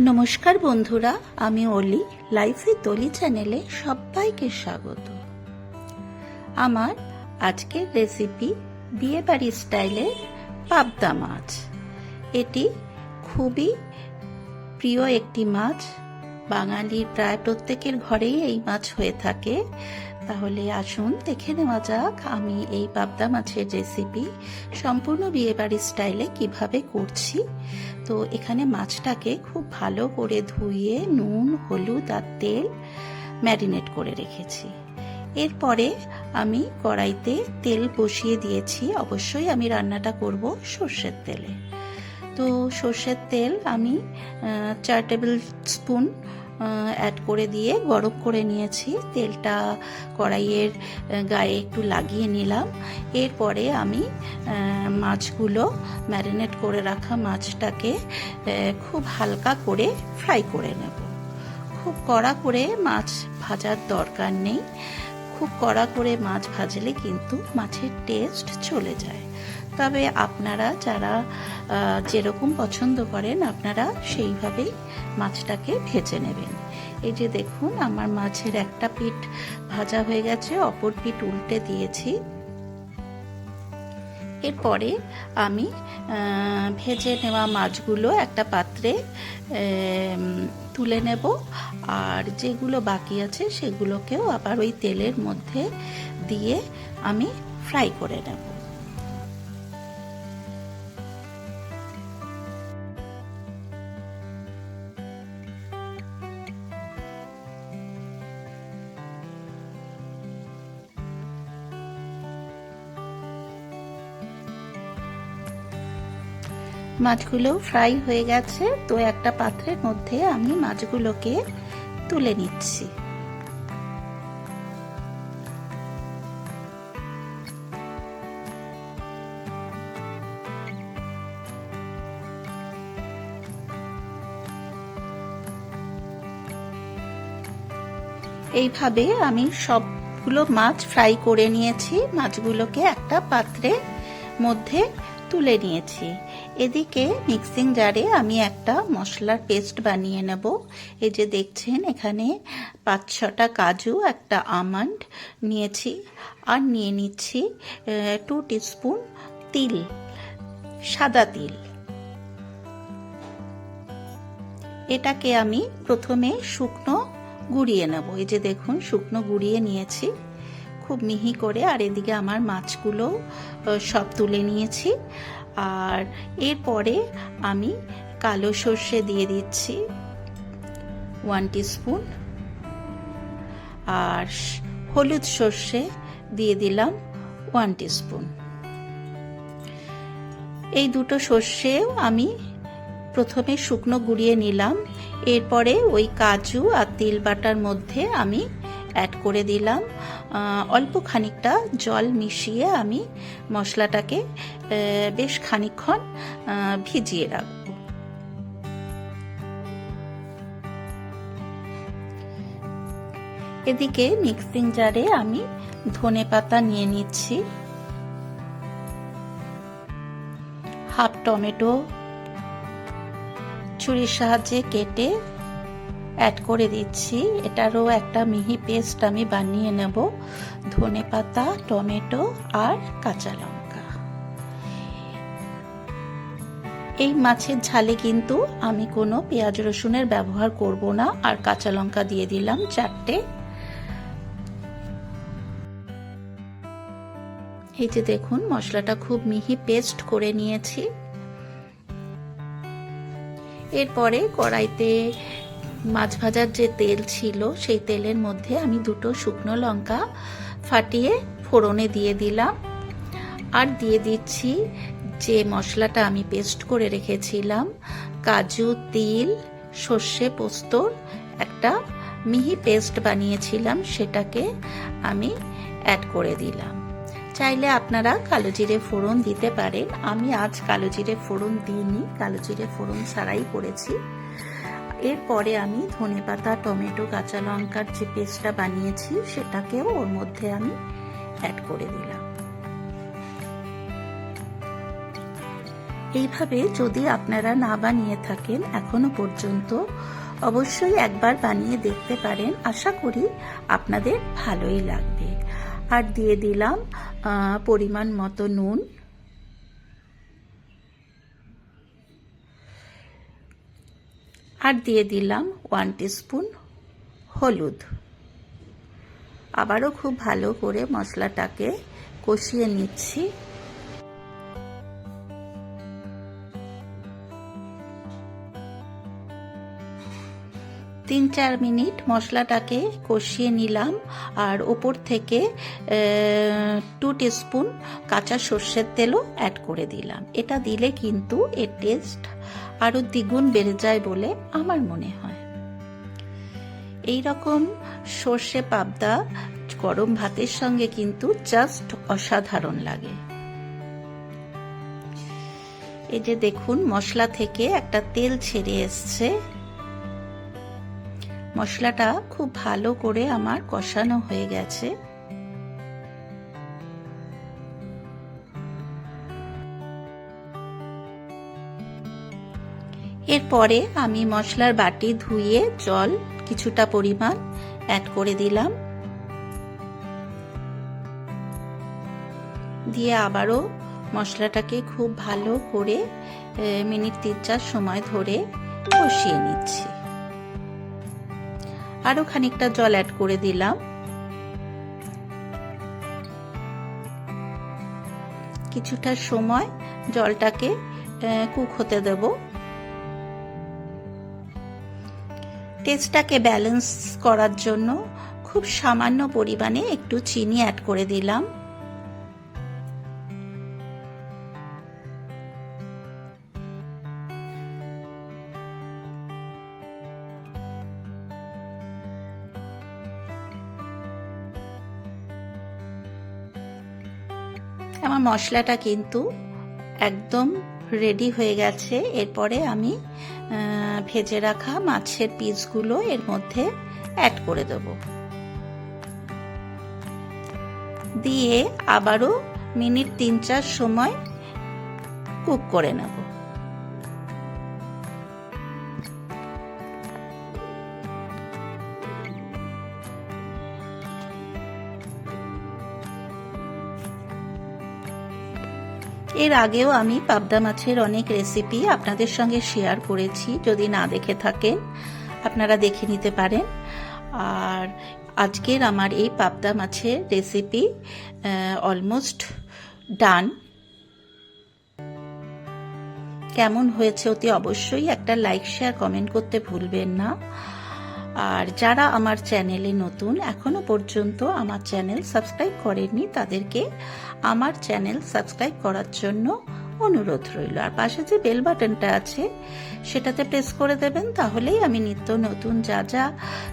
নমস্কার বন্ধুরা, আমি অলি, লাইফে তলি চ্যানেলে সবাইকে স্বাগত। আমার আজকের রেসিপি বিয়েবাড়ি স্টাইলের পাবদা মাছ। এটি খুবই প্রিয় একটি মাছ। বাঙালির প্রায় প্রত্যেকের ঘরেই এই মাছ হয়ে থাকে। তাহলে আসুন দেখে নেওয়া যাক আমি এই পাবদা মাছের রেসিপি সম্পূর্ণ বিয়েবাড়ি স্টাইলে কীভাবে করছি। তো এখানে মাছটাকে খুব ভালো করে ধুয়ে নুন, হলুদ আর তেল ম্যারিনেট করে রেখেছি। এরপরে আমি কড়াইতে তেল বসিয়ে দিয়েছি। অবশ্যই আমি রান্নাটা করব সর্ষের তেলে। তো সর্ষের তেল আমি চার টেবিল স্পুন অ্যাড করে দিয়ে গরম করে নিয়েছি। তেলটা কড়াইয়ের গায়ে একটু লাগিয়ে নিলাম। এরপরে আমি মাছগুলো ম্যারিনেট করে রাখা মাছটাকে খুব হালকা করে ফ্রাই করে নেব। খুব কড়া করে মাছ ভাজার দরকার নেই। খুব কড়া করে মাছ ভাজলে কিন্তু মাছের টেস্ট চলে যায়। তবে আপনারা যারা যেরকম পছন্দ করেন, আপনারা সেইভাবেই মাছটাকে ভেজে নেবেন। এই যে দেখুন, আমার মাছের একটা পিঠ ভাজা হয়ে গেছে, অপর পিঠ উল্টে দিয়েছি। এরপরে আমি ভেজে নেওয়া মাছগুলো একটা পাত্রে তুলে নেব। আর যেগুলো বাকি আছে, সেগুলোকেও আবার ওই তেলের মধ্যে দিয়ে আমি ফ্রাই করে নেব। মাছগুলো ফ্রাই হয়ে গেছে, তো একটা পাত্রের মধ্যে আমি মাছগুলোকে তুলে নিচ্ছি। এইভাবে আমি সবগুলো মাছ ফ্রাই করে নিয়েছি। মাছগুলোকে একটা পাত্রে মধ্যে তুলে নিয়েছি। এদিকে মিক্সিং জারে আমি একটা মশলার পেস্ট বানিয়ে নেব। এই যে দেখছেন, এখানে পাঁচ ছটা কাজু, একটা আমন্ড নিয়েছি আর নিয়ে নিচ্ছি টু টিস্পুন তিল, সাদা তিল। এটাকে আমি প্রথমে শুকনো গুঁড়িয়ে নেব। এই যে দেখুন, শুকনো গুঁড়িয়ে নিয়েছি। খুব মিহি করে আর এদিকে আমার মাছগুলো সব তুলে নিয়েছি। আর এরপরে আমি কালো সর্ষে দিয়ে দিচ্ছি ওয়ান স্পুন আর হলুদ সর্ষে দিয়ে দিলাম ওয়ান স্পুন এই দুটো সর্ষেও আমি প্রথমে শুকনো গুঁড়িয়ে নিলাম। এরপরে ওই কাজু আর তিল বাটার মধ্যে আমি অ্যাড করে দিলাম। অল্প খানিকটা জল মিশিয়ে আমি মশলাটাকে বেশ খানিকক্ষণ ভিজিয়ে রাখব। এদিকে মিক্সিং জারে আমি ধনে পাতা নিয়ে নিচ্ছি। হাফ টমেটো ছুরির সাহায্যে কেটে অ্যাড করে দিচ্ছি। এটারও একটা মিহি পেস্ট আমি বানিয়ে নেব। ধনে পাতা, টমেটো আর কাঁচা লঙ্কা। এই মাছের ঝালে কিন্তু আমি কোনো পেঁয়াজ রসুনের ব্যবহার করব না। আর কাঁচা লঙ্কা দিয়ে দিলাম চারটে। এই যে দেখুন, মশলাটা খুব মিহি পেস্ট করে নিয়েছি। এরপরে কড়াইতে মাছ ভাজার যে তেল ছিল, সেই তেলের মধ্যে আমি দুটো শুকনো লঙ্কা ফাটিয়ে ফোড়নে দিয়ে দিলাম। আর দিয়ে দিচ্ছি যে মশলাটা আমি পেস্ট করে রেখেছিলাম, কাজু, তিল, সর্ষে পোস্তর একটা মিহি পেস্ট বানিয়েছিলাম, সেটাকে আমি অ্যাড করে দিলাম। চাইলে আপনারা কালো জিরে ফোড়ন দিতে পারেন। আমি আজ কালো জিরে ফোড়ন দিইনি, কালো জিরে ফোড়ন ছাড়াই করেছি। এরপরে আমি ধনে পাতা টমেটো, কাঁচা লঙ্কার যে পেস্টটা বানিয়েছি, সেটাকেও ওর মধ্যে আমি অ্যাড করে দিলাম। এইভাবে যদি আপনারা না বানিয়ে থাকেন এখনও পর্যন্ত, অবশ্যই একবার বানিয়ে দেখতে পারেন। আশা করি আপনাদের ভালোই লাগবে। আর দিয়ে দিলাম পরিমাণ মতো নুন। আর দিয়ে দিলাম ওয়ান স্পুন হলুদ। আবারও খুব ভালো করে মশলাটাকে কষিয়ে নিচ্ছি। তিন চার মিনিট মশলাটাকে কষিয়ে নিলাম আর ওপর থেকে টু স্পুন কাঁচা সর্ষের তেলও অ্যাড করে দিলাম। এটা দিলে কিন্তু এর টেস্ট আরও দ্বিগুণ বেড়ে যায় বলে আমার মনে হয়। এই রকম সর্ষে পাবদা গরম ভাতের সঙ্গে কিন্তু জাস্ট অসাধারণ লাগে। এই যে দেখুন, মশলা থেকে একটা তেল ছেড়ে এসছে। মশলাটা খুব ভালো করে আমার কষানো হয়ে গেছে। এরপরে আমি মশলার বাটি ধুয়ে জল কিছুটা পরিমাণ অ্যাড করে দিলাম। দিয়ে আবারও মশলাটাকে খুব ভালো করে মিনিট তিন চার সময় ধরে কষিয়ে নিচ্ছি। আরও খানিকটা জল অ্যাড করে দিলাম। কিছুটা সময় জলটাকে কুক হতে দেব। টেস্টটাকে ব্যালেন্স করার জন্য খুব সামান্য পরিমাণে একটু চিনি অ্যাড করে দিলাম। আমার মশলাটা কিন্তু একদম রেডি হয়ে গেছে। এরপরে আমি ভেজে রাখা মাছের পিসগুলো এর মধ্যে অ্যাড করে দেব। দিয়ে আবারও মিনিট তিন চার সময় কুক করে নেব। এর আগেও আমি পাবদা মাছের অনেক রেসিপি আপনাদের সঙ্গে শেয়ার করেছি, যদি না দেখে থাকেন, আপনারা দেখে নিতে পারেন। আর আজকের আমার এই পাবদা মাছের রেসিপি অলমোস্ট ডান কেমন হয়েছে অতি অবশ্যই একটা লাইক শেয়ার কমেন্ট করতে ভুলবেন না। আর যারা আমার চ্যানেলে নতুন, এখনও পর্যন্ত আমার চ্যানেল সাবস্ক্রাইব করেননি, তাদেরকে আমার চ্যানেল সাবস্ক্রাইব করার জন্য অনুরোধ রইল। আর পাশে যে বেল বাটনটা আছে, সেটাতে প্রেস করে দেবেন, তাহলেই আমি নিত্য নতুন যা যা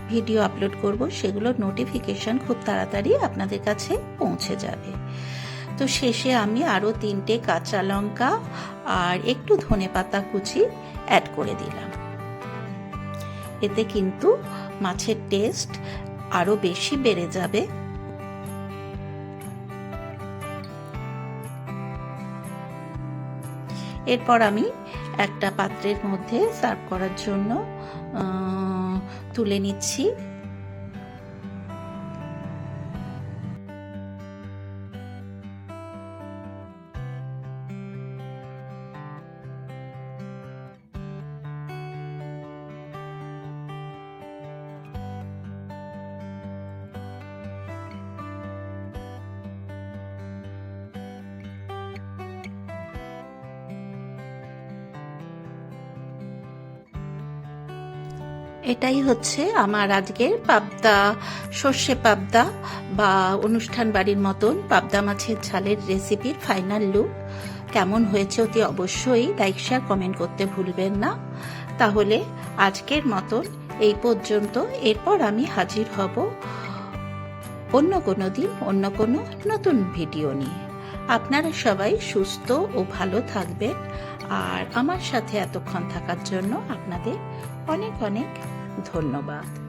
ভিডিও আপলোড করব সেগুলোর নোটিফিকেশন খুব তাড়াতাড়ি আপনাদের কাছে পৌঁছে যাবে। তো শেষে আমি আরও তিনটে কাঁচা লঙ্কা আর একটু ধনে পাতা কুচি অ্যাড করে দিলাম। এতে কিন্তু মাছের টেস্ট আরও বেশি বেড়ে যাবে। এরপর আমি একটা পাত্রের মধ্যে সার্ভ করার জন্য তুলে নিচ্ছি। এটাই হচ্ছে আমার আজকের পাবদা, সর্ষে পাবদা বা অনুষ্ঠান বাড়ির মতন পাবদা মাছের ঝালের রেসিপির ফাইনাল লুক। কেমন হয়েছে অতি অবশ্যই লাইক, শেয়ার, কমেন্ট করতে ভুলবেন না। তাহলে আজকের মতন এই পর্যন্ত। এরপর আমি হাজির হব অন্য কোনো দিন, অন্য কোনো নতুন ভিডিও নিয়ে। আপনারা সবাই সুস্থ ও ভালো থাকবেন। আর আমার সাথে এতক্ষণ থাকার জন্য আপনাদের অনেক অনেক ধন্যবাদ।